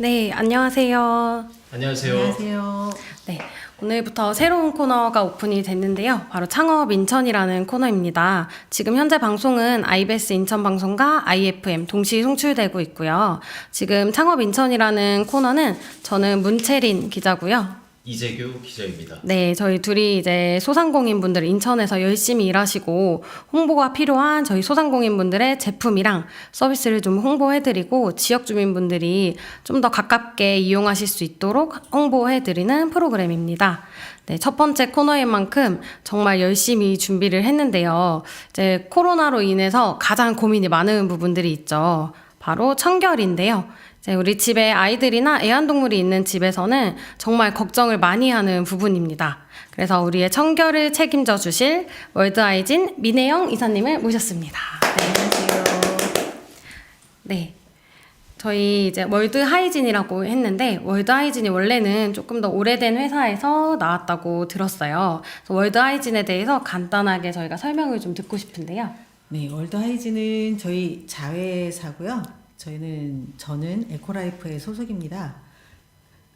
네, 안녕하세요. 안녕하세요. 안녕하세요. 네, 오늘부터 새로운 코너가 오픈이 됐는데요. 바로 창업 인천이라는 코너입니다. 지금 현재 방송은 IBS 인천 방송과 IFM 동시 송출되고 있고요. 지금 창업 인천이라는 코너는 저는 문채린 기자고요. 이재규 기자입니다. 네, 저희 둘이 이제 소상공인 분들 인천에서 열심히 일하시고 홍보가 필요한 저희 소상공인 분들의 제품이랑 서비스를 좀 홍보해드리고 지역 주민분들이 좀 더 가깝게 이용하실 수 있도록 홍보해드리는 프로그램입니다. 네, 첫 번째 코너인 만큼 정말 열심히 준비를 했는데요. 이제 코로나로 인해서 가장 고민이 많은 부분들이 있죠. 바로 청결인데요. 이제 우리 집에 아이들이나 애완동물이 있는 집에서는 정말 걱정을 많이 하는 부분입니다. 그래서 우리의 청결을 책임져 주실 월드하이진 민혜영 이사님을 모셨습니다. 안녕하세요. 네. 저희 이제 월드 하이진이라고 했는데 월드 하이진이 원래는 조금 더 오래된 회사에서 나왔다고 들었어요. 월드 하이진에 대해서 간단하게 저희가 설명을 좀 듣고 싶은데요. 네, 월드 하이즈는 저희 자회사고요. 저희는 저는 에코라이프의 소속입니다.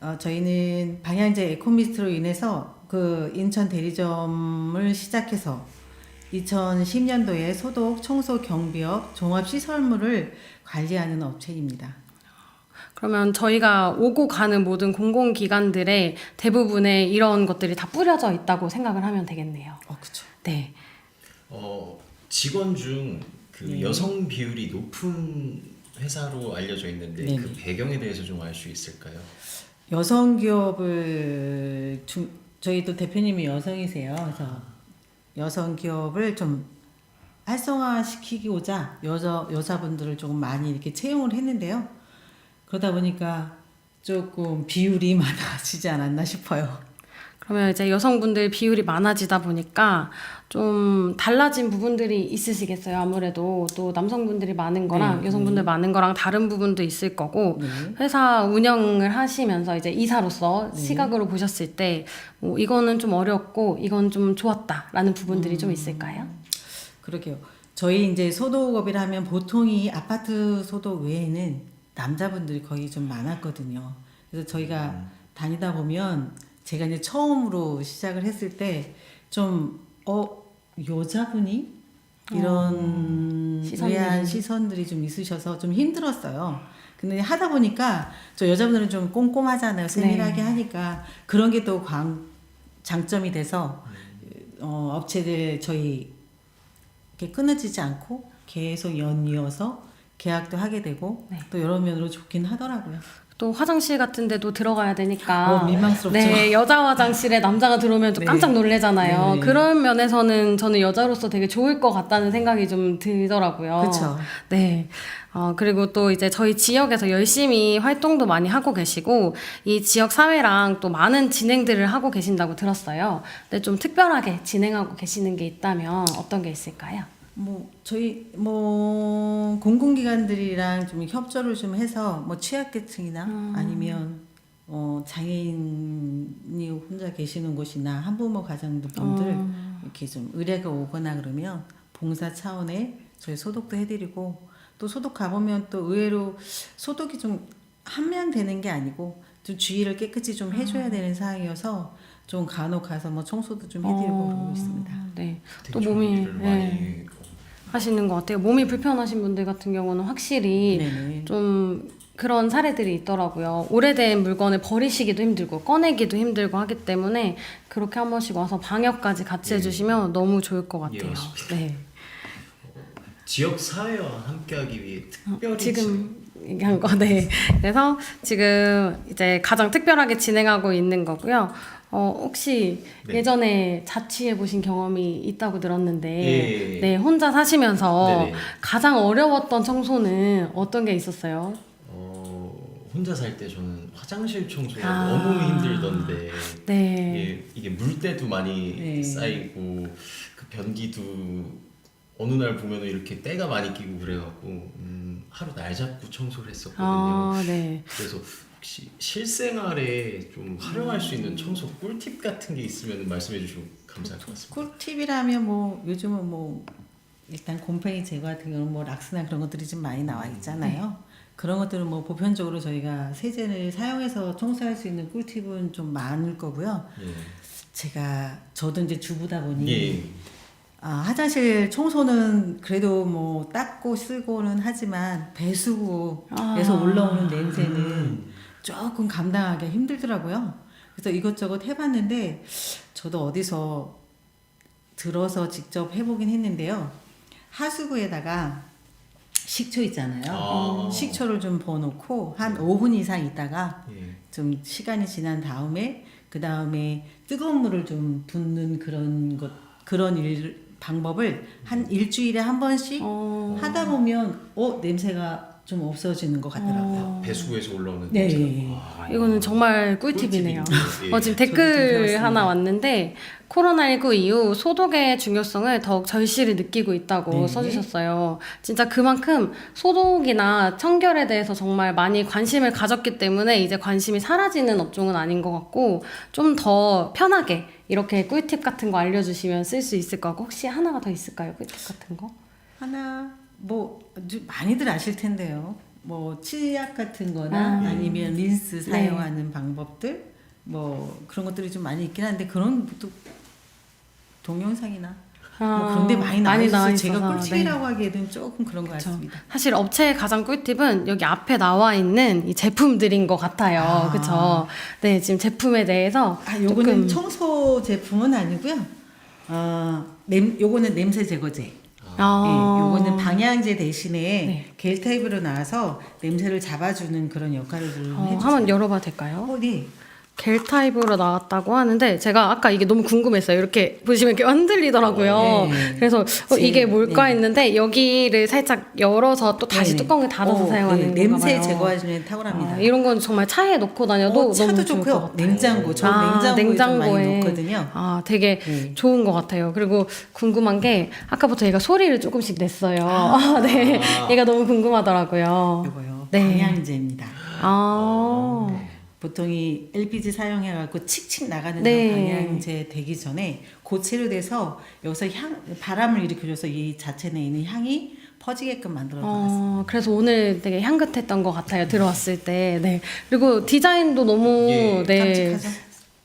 어, 저희는 방향제 에코미스트로 인해서 그 인천 대리점을 시작해서 2010년도에 소독, 청소, 경비업, 종합 시설물을 관리하는 업체입니다. 그러면 저희가 오고 가는 모든 공공기관들의 대부분의 이런 것들이 다 뿌려져 있다고 생각을 하면 되겠네요. 어, 그렇죠. 네. 어, 직원 중그 네. 여성 비율이 높은 회사로 알려져 있는데 네네. 그 배경에 대해서 좀 알 수 있을까요? 여성 기업을 중, 저희도 대표님이 여성이세요. 그래서 여성 기업을 좀 활성화시키고자 여자 여자분들을 조금 많이 이렇게 채용을 했는데요. 그러다 보니까 조금 비율이 많아지지 않았나 싶어요. 그러면 이제 여성분들 비율이 많아지다 보니까 좀 달라진 부분들이 있으시겠어요. 아무래도 또 남성분들이 많은 거랑 네, 여성분들 많은 거랑 다른 부분도 있을 거고 네. 회사 운영을 하시면서 이제 이사로서 네. 시각으로 보셨을 때 뭐 이거는 좀 어렵고 이건 좀 좋았다라는 부분들이 좀 있을까요? 그러게요. 저희 이제 소독업이라 하면 보통 이 아파트 소독 외에는 남자분들이 거의 좀 많았거든요. 그래서 저희가 다니다 보면 제가 이제 처음으로 시작을 했을 때 좀 어 여자분이 이런 어, 시선들이. 의아한 시선들이 좀 있으셔서 좀 힘들었어요. 근데 하다 보니까 저 여자분들은 좀 꼼꼼하잖아요. 세밀하게 네. 하니까 그런 게 또 장점이 돼서 어, 업체들 저희 이렇게 끊어지지 않고 계속 연이어서 계약도 하게 되고 네. 또 여러 면으로 좋긴 하더라고요. 또 화장실 같은 데도 들어가야 되니까 어, 민망스럽죠. 네, 여자 화장실에 남자가 들어오면 좀 네. 깜짝 놀래잖아요. 네. 그런 면에서는 저는 여자로서 되게 좋을 것 같다는 생각이 좀 들더라고요. 그렇죠. 네. 어, 그리고 또 이제 저희 지역에서 열심히 활동도 많이 하고 계시고, 이 지역 사회랑 또 많은 진행들을 하고 계신다고 들었어요. 근데 좀 특별하게 진행하고 계시는 게 있다면 어떤 게 있을까요? 뭐 저희 뭐 공공기관들이랑 좀 협조를 좀 해서 뭐 취약계층이나 음. 아니면 어 장애인이 혼자 계시는 곳이나 한부모 가정분들 어. 이렇게 좀 의뢰가 오거나 그러면 봉사 차원에 저희 소독도 해드리고 또 소독 가보면 또 의외로 소독이 좀 하면 되는 게 아니고 좀 주위를 깨끗이 좀 해줘야 되는 상황이어서 좀 간혹 가서 뭐 청소도 좀 해드리고 어, 그러고 있습니다. 네. 또 몸이, 네. 많이 하시는 것 같아요. 몸이 불편하신 분들 같은 경우는 확실히 네네. 좀 그런 사례들이 있더라고요. 오래된 물건을 버리시기도 힘들고 꺼내기도 힘들고 하기 때문에 그렇게 한 번씩 와서 방역까지 같이 네. 해주시면 너무 좋을 것 같아요. 예. 네. 지역 사회와 함께하기 위해 특별히 어, 지금 얘기한 거, 네. 그래서 지금 이제 가장 특별하게 진행하고 있는 거고요. 어, 혹시 네. 예전에 자취해 보신 경험이 있다고 들었는데, 예. 네, 혼자 사시면서 네네. 가장 어려웠던 청소는 어떤 게 있었어요? 어, 혼자 살 때 저는 화장실 청소가 아. 너무 힘들던데 네. 이게, 이게 물때도 많이 네. 쌓이고 그 변기도 어느 날 보면 이렇게 때가 많이 끼고 그래갖고 음, 하루 날 잡고 청소를 했었거든요. 아, 네. 그래서 혹시 실생활에 좀 활용할 수 있는 청소 꿀팁 같은 게 있으면 말씀해 주시면 감사할 것 같습니다. 꿀팁이라면 뭐 요즘은 뭐 일단 곰팡이 제거 같은 경우는 뭐 락스나 그런 것들이 좀 많이 나와 있잖아요. 그런 것들은 뭐 보편적으로 저희가 세제를 사용해서 청소할 수 있는 꿀팁은 좀 많을 거고요. 예. 제가 저도 이제 주부다 보니 예. 아, 화장실 청소는 그래도 뭐 닦고 쓰고는 하지만 배수구에서 아. 올라오는 냄새는 조금 감당하기 힘들더라고요. 그래서 이것저것 해봤는데 저도 어디서 들어서 직접 해보긴 했는데요. 하수구에다가 식초 있잖아요. 아. 식초를 좀 부어놓고 한 5분 이상 있다가 예. 좀 시간이 지난 다음에 그 다음에 뜨거운 물을 좀 붓는 그런 것 그런 일 방법을 한 일주일에 한 번씩 어. 하다 보면 어 냄새가 좀 없어지는 것 같더라고요. 어. 배수구에서 올라오는 네. 냄새가. 와, 이거는 정말 꿀팁이네요. 꿀팁이네요. 어, 지금 저도 좀 댓글. 하나 왔는데 코로나19 이후 소독의 중요성을 더욱 절실히 느끼고 있다고 네. 써주셨어요. 진짜 그만큼 소독이나 청결에 대해서 정말 많이 관심을 가졌기 때문에 이제 관심이 사라지는 업종은 아닌 것 같고 좀 더 편하게 이렇게 꿀팁 같은 거 알려주시면 쓸 수 있을 것 같고 혹시 하나가 더 있을까요? 꿀팁 같은 거? 하나 뭐 많이들 아실 텐데요. 뭐 치약 같은 거나 아. 아. 니면 린스 네. 사용하는 방법들 뭐 그런 것들이 좀 많이 있긴 한데 그런 것도 동영상이나 뭐 그런 데 많이 나와 있어서 제가 꿀팁이라고 하기에는 조금 그런 것 그쵸. 같습니다. 사실 업체의 가장 꿀팁은 여기 앞에 나와 있는 이 제품들인 것 같아요. 아. 그쵸? 네, 지금 제품에 대해서 아, 요거는 조금 청소 제품은 아니고요. 어, 냄, 요거는 냄새 제거제. 아. 예, 요거는 방향제 대신에 네. 겔 타입으로 나와서 냄새를 잡아주는 그런 역할을 좀 어, 해주죠. 한번 열어봐도 될까요? 어, 네. 겔 타입으로 나왔다고 하는데 제가 아까 이게 너무 궁금했어요. 이렇게 보시면 이렇게 흔들리더라고요. 어, 네. 그래서 어, 제- 이게 뭘까 네. 했는데 여기를 살짝 열어서 또 다시 네네. 뚜껑을 닫아서 어, 사용하는 네, 냄새. 제거해주는 탁월합니다. 아, 이런 건 정말 차에 놓고 다녀도 어, 차도 좋고요. 냉장고, 저 아, 냉장고에, 좀 많이 냉장고에. 놓거든요. 아, 되게 네. 좋은 것 같아요. 그리고 궁금한 게 아까부터 얘가 소리를 조금씩 냈어요. 아, 네, 얘가 너무 궁금하더라고요. 요거요. 네. 방향제입니다. 아, 보통 이 LPG 사용해 갖고 칙칙 나가는 네. 방향제 되기 전에 고체로 돼서 여기서 향 바람을 일으켜줘서 이 자체 내에 있는 향이 퍼지게끔 만들어 놨습니다. 어, 그래서 오늘 되게 향긋했던 것 같아요. 들어왔을 때. 네. 그리고 디자인도 너무 예, 네 깜찍하죠?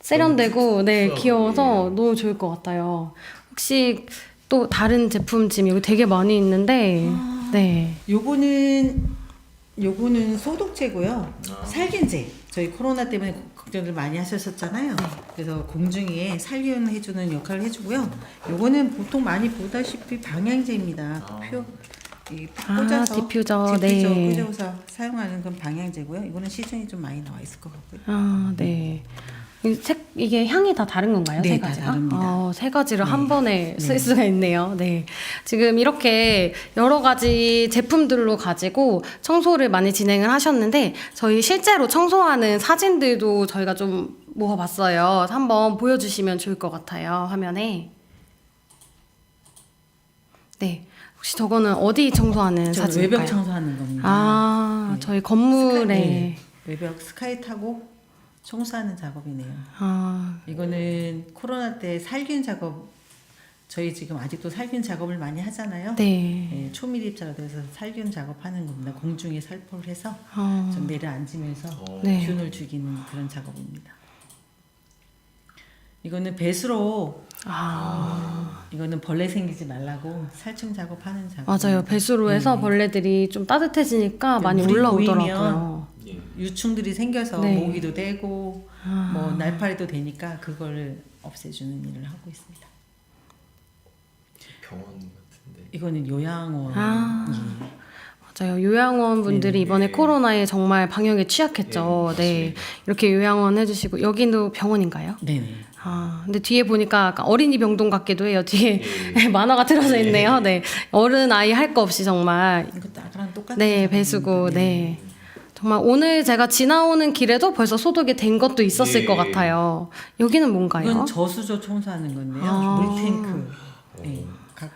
세련되고 네 쑥스러워 귀여워서 보이네요. 너무 좋을 것 같아요. 혹시 또 다른 제품 지금 여기 되게 많이 있는데 네. 요거는 요거는 소독제고요. 아. 살균제. 저희 코로나 때문에 걱정을 많이 하셨었잖아요. 그래서 공중에 살균해주는 역할을 해주고요. 요거는 보통 많이 보다시피 방향제입니다. 아. 표, 이 아, 꽂아서 디퓨저, 디퓨저 네. 꽂아서 사용하는 건 방향제고요. 이거는 시중에 좀 많이 나와 있을 것 같고요. 아, 네. 이 색, 이게 향이 다 다른 건가요? 네, 세 다 가지가? 다릅니다. 아, 세 가지를 네. 한 번에 쓸 네. 수가 있네요. 네. 지금 이렇게 여러 가지 제품들로 가지고 청소를 많이 진행을 하셨는데 저희 실제로 청소하는 사진들도 저희가 좀 모아봤어요. 한번 보여주시면 좋을 것 같아요. 화면에. 네. 혹시 저거는 어디 청소하는 저 사진일까요? 외벽 청소하는 겁니다. 아, 네. 저희 건물에. 스카이, 네. 외벽 스카이 타고 청소하는 작업이네요. 아, 이거는 코로나 때 살균 작업 저희 지금 아직도 살균 작업을 많이 하잖아요. 네. 네, 초밀입자로 돼서 살균 작업하는 겁니다. 공중에 살포를 해서 어, 좀 내려앉으면서 어. 네. 균을 죽이는 그런 작업입니다. 이거는 배수로 아. 이거는 벌레 생기지 말라고 살충 작업하는 작업. 맞아요. 배수로 해서 네. 벌레들이 좀 따뜻해지니까 네, 많이 물이 올라오더라고요. 예. 유충들이 생겨서 네. 모기도 되고 아. 뭐 날파리도 되니까 그거를 없애주는 일을 하고 있습니다. 병원 같은데. 이거는 요양원. 아. 예. 맞아요. 요양원 분들이 네. 이번에 네. 코로나에 정말 방역에 취약했죠. 네, 네. 이렇게 요양원 해주시고, 여기도 병원인가요? 네네. 아, 근데 뒤에 보니까 약간 어린이 병동 같기도 해요. 뒤에 예. 만화가 틀어져 있네요. 네. 어른, 아이 할 거 없이 정말. 이것도 아까랑 똑같은 네. 배수구, 네. 정말 오늘 제가 지나오는 길에도 벌써 소독이 된 것도 있었을 예. 것 같아요. 여기는 뭔가요? 이건 저수조 청소하는 건데요. 아. 물탱크. 네. 각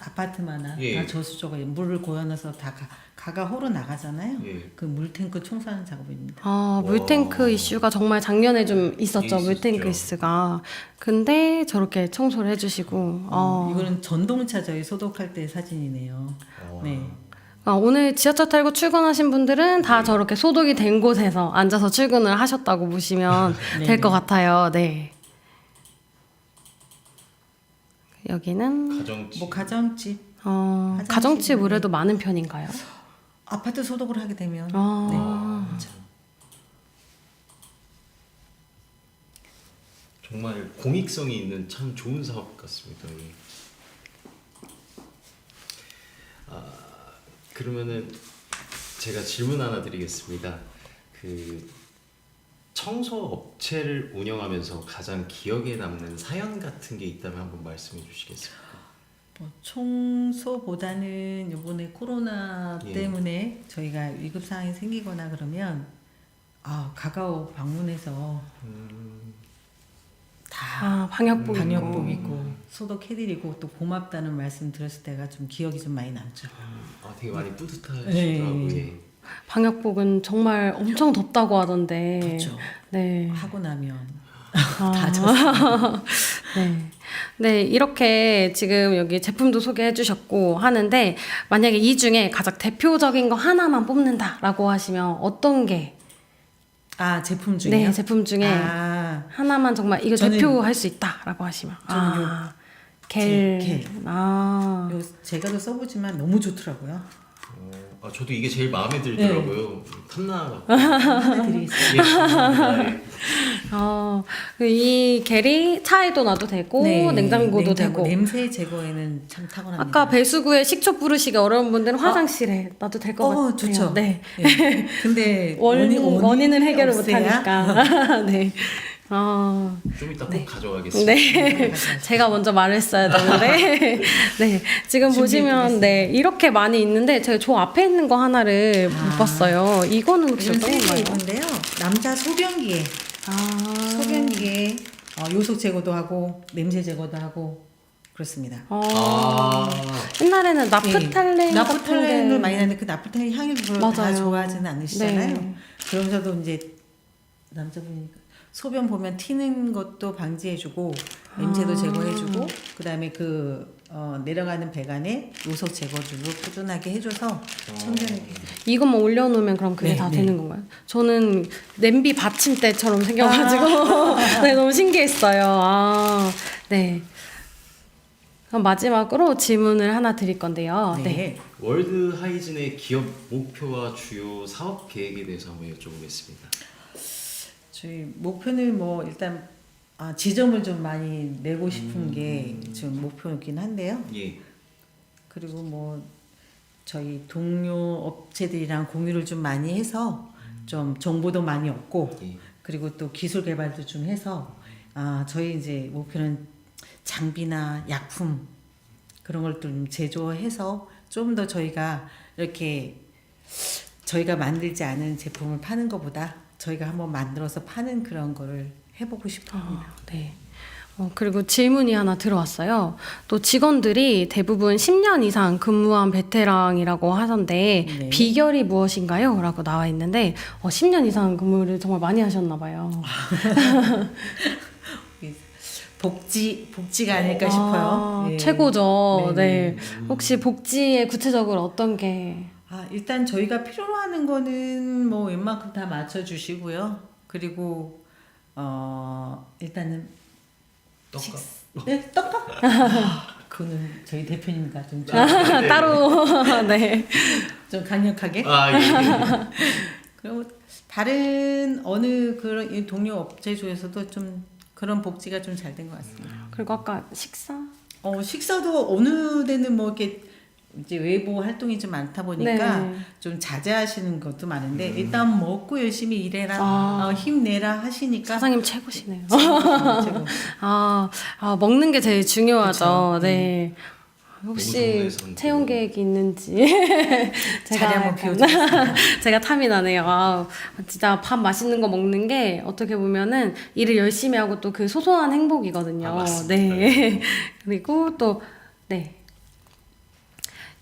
아파트마다 예. 다 저수조가 물을 고여놔서 다 가, 가가 호로 나가잖아요. 예. 그 물탱크 청소하는 작업입니다. 아, 와. 물탱크 이슈가 정말 작년에 좀 있었죠. 있었죠. 물탱크 이슈가. 근데 저렇게 청소를 해주시고, 어, 이거는 전동차 저희 소독할 때 사진이네요. 어. 네. 아, 오늘 지하철 타고 출근하신 분들은 다 저렇게 소독이 된 곳에서 앉아서 출근을 하셨다고 보시면 될 것 같아요. 네. 여기는 가정집. 뭐 가정집 어, 화장실은 가정집 의뢰도 많은 편인가요? 아파트 소독을 하게 되면 아. 네. 정말 공익성이 있는 참 좋은 사업 같습니다. 그러면은 제가 질문 하나 드리겠습니다. 그 청소 업체를 운영하면서 가장 기억에 남는 사연 같은 게 있다면 한번 말씀해 주시겠습니까? 뭐 청소보다는 이번에 코로나 예. 때문에 저희가 위급 상황이 생기거나 그러면 아 가까워 방문해서 다 아, 방역복. 방역복 입고 소독해드리고 또 고맙다는 말씀 들었을 때가 좀 기억이 좀 많이 남죠. 아, 되게 많이 뿌듯하시더라고요. 네. 예. 방역복은 정말 엄청 덥다고 하던데. 그렇죠. 네. 하고 나면 아. 다 졌어요. 네. 네, 이렇게 지금 여기 제품도 소개해 주셨고 하는데 만약에 이 중에 가장 대표적인 거 하나만 뽑는다라고 하시면 어떤 게 아 제품 중에 네, 제품 중에 아, 하나만 정말 이거 저는- 대표할 수 있다라고 하시면 저는 아, 겔. 제- 겔. 아. 요 제가 더 써보지만 너무 좋더라고요. 어, 아, 저도 이게 제일 마음에 들더라고요. 탐나. 해드리겠습니다. 예, 감사합니다. 예. 어, 이 겔이 차에도 놔도 되고 네, 냉장고도 냉장고, 되고 냄새 제거에는 참 탁월합니다. 아까 배수구에 식초 뿌르시기 어려운 분들은 화장실에 놔도 될것 어, 같아요. 좋죠. 네. 예. 근데 원, 원인- 원인을 해결을 없애야? 못하니까. 네. 어, 좀 이따 꼭 가져가겠습니다. 네. 제가 먼저 말했어야 되는데. 네. 지금 보시면, 네. 이렇게 많이 있는데, 제가 저 앞에 있는 거 하나를 못 아. 봤어요. 이거는 혹시 어떤 건가요? 있는데요. 남자 소변기에 아. 소변기에 어, 요속 제거도 하고 냄새 제거도 하고 그렇습니다. 어. 아, 옛날에는 나프탈렌. 네. 같은 나프탈렌을 게- 많이 나는데 그 나프탈렌 향이 별로 다 맞아요. 좋아하지는 않으시잖아요. 네. 그러면서도 이제 남자분이 소변 보면 튀는 것도 방지해주고 냄새도 아. 제거해주고 그다음에 그 어, 내려가는 배관에 요속 제거주로 꾸준하게 해줘서 청결하게 이것만 올려놓으면 그럼 그게 네, 다 네. 되는 건가요? 저는 냄비 받침대처럼 생겨가지고 네 너무 신기했어요. 아, 네. 그럼 마지막으로 질문을 하나 드릴 건데요. 네. 네. 월드 하이진의 기업 목표와 주요 사업 계획에 대해서 한번 여쭤보겠습니다. 저희 목표는 뭐 일단 아, 지점을 좀 많이 내고 싶은 음. 게 지금 목표이긴 한데요. 예. 그리고 뭐 저희 동료 업체들이랑 공유를 좀 많이 해서 좀 정보도 많이 얻고 예. 그리고 또 기술 개발도 좀 해서 아 저희 이제 목표는 장비나 약품 그런 걸 좀 제조해서 좀 더 저희가 이렇게 저희가 만들지 않은 제품을 파는 것보다 저희가 한번 만들어서 파는 그런 거를 해보고 싶어합니다. 아, 네. 어, 그리고 질문이 하나 들어왔어요. 또 직원들이 대부분 10년 이상 근무한 베테랑이라고 하던데 네. 비결이 무엇인가요? 라고 나와 있는데 어, 10년 이상 근무를 정말 많이 하셨나 봐요. 복지 복지가 아닐까 아, 싶어요. 예. 최고죠. 네, 네. 혹시 복지에 구체적으로 어떤 게? 아, 일단 저희가 필요로 하는 거는 뭐 웬만큼 다 맞춰 주시고요. 그리고 어 일단은 떡값. 네, 떡밥. 그거는 저희 대표님과 좀, 좀, 따로 네. 좀 강력하게. 아 예. 그리고 다른 어느 그런 이 동료 업체조에서도 좀 그런 복지가 좀 잘 된 것 같습니다. 그리고 아까 식사? 어 식사도 어느 데는 뭐 이렇게 이제 외부 활동이 좀 많다 보니까 네. 좀 자제하시는 것도 많은데 일단 먹고 열심히 일해라 아. 어, 힘내라 하시니까 사장님 최고시네요. 최고. 아, 아 먹는 게 제일 중요하죠. 그쵸. 네. 너무 혹시. 채용 계획이 있는지 자리 한번 비워주세요. 제가 탐이 나네요. 아, 진짜 밥 맛있는 거 먹는 게 어떻게 보면은 일을 열심히 하고 또 그 소소한 행복이거든요. 아, 맞습니다. 네. 그리고 또 네.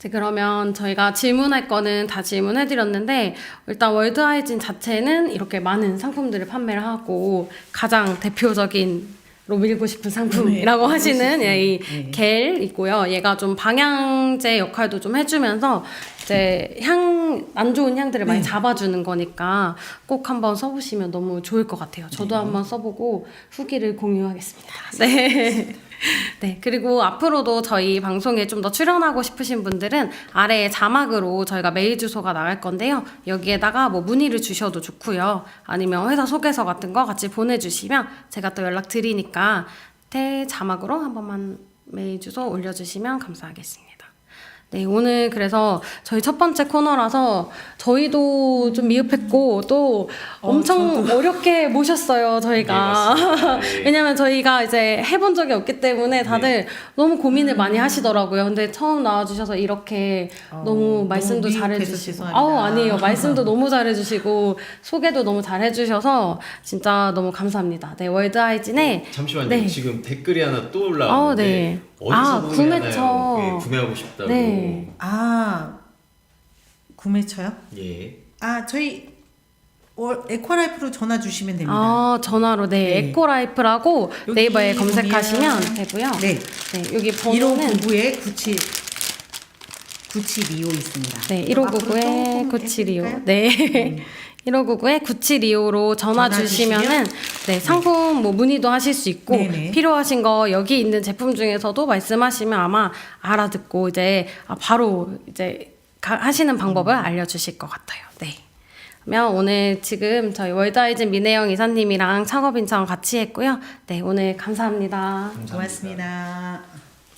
이제 그러면 저희가 질문할 거는 다 질문해 드렸는데 일단 월드 하이진 자체는 이렇게 많은 상품들을 판매를 하고 가장 대표적인 로 밀고 싶은 상품이라고 네, 하시는 예, 이 싶은, 네. 겔 있고요. 얘가 좀 방향제 역할도 좀 해주면서 이제 향 안 좋은 향들을 많이 네. 잡아주는 거니까 꼭 한번 써보시면 너무 좋을 것 같아요. 네. 저도 한번 써보고 후기를 공유하겠습니다. 네. 네, 그리고 앞으로도 저희 방송에 좀 더 출연하고 싶으신 분들은 아래에 자막으로 저희가 메일 주소가 나갈 건데요. 여기에다가 뭐 문의를 주셔도 좋고요. 아니면 회사 소개서 같은 거 같이 보내주시면 제가 또 연락 드리니까 대 자막으로 한 번만 메일 주소 올려주시면 감사하겠습니다. 네, 오늘 그래서 저희 첫 번째 코너라서 저희도 좀 미흡했고 또 어, 엄청 어렵게 모셨어요, 저희가. 네. 네. 왜냐면 저희가 이제 해본 적이 없기 때문에 다들 너무 고민을 많이 하시더라고요. 근데 처음 나와주셔서 이렇게 어, 너무 말씀도 잘해주시고. 아우, 아니에요. 말씀도 너무 잘해주시고, 소개도 너무 잘해주셔서 진짜 너무 감사합니다. 네, 월드 하이진에 잠시만요. 네. 지금 댓글이 하나 또 아, 올라왔는데 네. 어디서 아, 구매하나요? 구매처. 예, 구매하고 싶다고. 네. 아 구매처요? 예. 아 저희 월- 에코라이프로 전화 주시면 됩니다. 아, 전화로 네, 네. 에코라이프라고 여기 네이버에 검색하시면 보면- 되고요. 네. 네, 여기 번호는 1599에 97 9725 있습니다. 네, 그럼 앞으로 1599에 조금 9725. 해드릴까요? 네. 1599에 9725로 전화 전화 주시면은 네, 상품 뭐 문의도 하실 수 있고 네네. 필요하신 거 여기 있는 제품 중에서도 말씀하시면 아마 알아듣고 이제 아, 바로 이제 가- 하시는 방법을 음. 알려 주실 것 같아요. 네. 그러면 오늘 지금 저희 월드아이즈 민혜영 이사님이랑 창업인창 같이 했고요. 네, 오늘 감사합니다. 감사합니다. 고맙습니다.